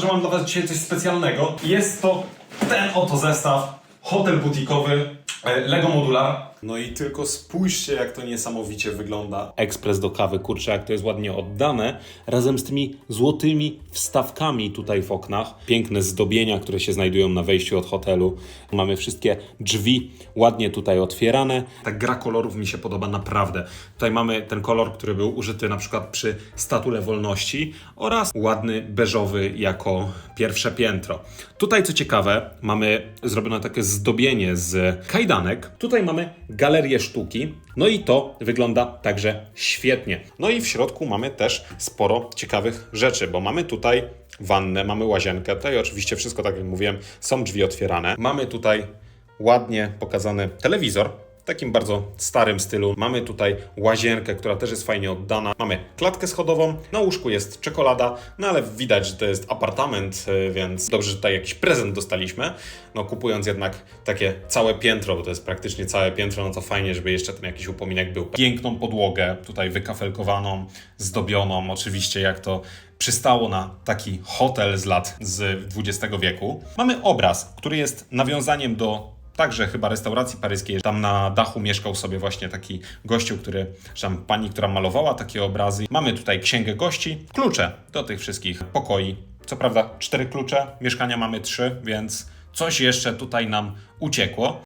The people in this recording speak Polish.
że mam dla Was dzisiaj coś specjalnego. Jest to ten oto zestaw, hotel butikowy, e, Lego Modular. No i tylko spójrzcie, jak to niesamowicie wygląda. Ekspres do kawy, kurczę, jak to jest ładnie oddane, razem z tymi złotymi wstawkami tutaj w oknach. Piękne zdobienia, które się znajdują na wejściu od hotelu. Mamy wszystkie drzwi ładnie tutaj otwierane. Ta gra kolorów mi się podoba naprawdę. Tutaj mamy ten kolor, który był użyty na przykład przy Statule Wolności oraz ładny beżowy jako pierwsze piętro. Tutaj co ciekawe, mamy zrobione takie zdobienie z kajdanek. Tutaj mamy galerię sztuki. No i to wygląda także świetnie. No i w środku mamy też sporo ciekawych rzeczy, bo mamy tutaj wannę, mamy łazienkę. Tutaj oczywiście wszystko, tak jak mówiłem, są drzwi otwierane. Mamy tutaj ładnie pokazany telewizor. Takim bardzo starym stylu. Mamy tutaj łazienkę, która też jest fajnie oddana. Mamy klatkę schodową, na łóżku jest czekolada, no ale widać, że to jest apartament, y, więc dobrze, że tutaj jakiś prezent dostaliśmy. No kupując jednak takie całe piętro, bo to jest praktycznie całe piętro, no to fajnie, żeby jeszcze tam jakiś upominek był. Piękną podłogę, tutaj wykafelkowaną, zdobioną, oczywiście jak to przystało na taki hotel z lat z XX wieku. Mamy obraz, który jest nawiązaniem do Także chyba restauracji paryskiej. Tam na dachu mieszkał sobie właśnie taki gościu, który, czy tam pani, która malowała takie obrazy. Mamy tutaj księgę gości, klucze do tych wszystkich pokoi. Co prawda cztery klucze, mieszkania mamy trzy, więc coś jeszcze tutaj nam uciekło.